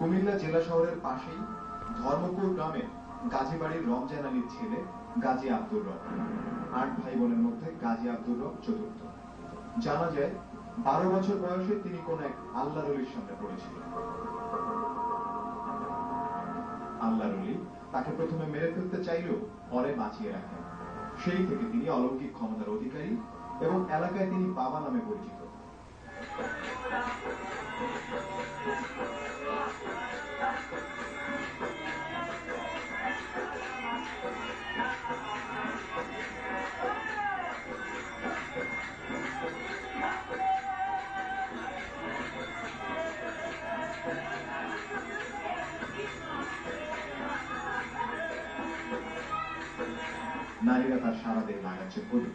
কুমিল্লা জেলা শহরের পাশেই ধর্মপুর গ্রামে গাজীবাড়ির রমজান আলীর ছেলে গাজী আব্দুর রব। আট ভাই বোনের মধ্যে গাজী আব্দুর রব চতুর্থ। জানা যায়, বারো বছর বয়সে তিনি কোন এক আল্লাহ রলির সামনে পড়েছিলেন। আল্লাহ রলি তাকে প্রথমে মেরে ফেলতে চাইলেও পরে বাঁচিয়ে রাখেন। সেই থেকে তিনি অলৌকিক ক্ষমতার অধিকারী এবং এলাকায় তিনি বাবা নামে পরিচিত। নারীরা তার সারা দিয়ে লাগাচ্ছে বলি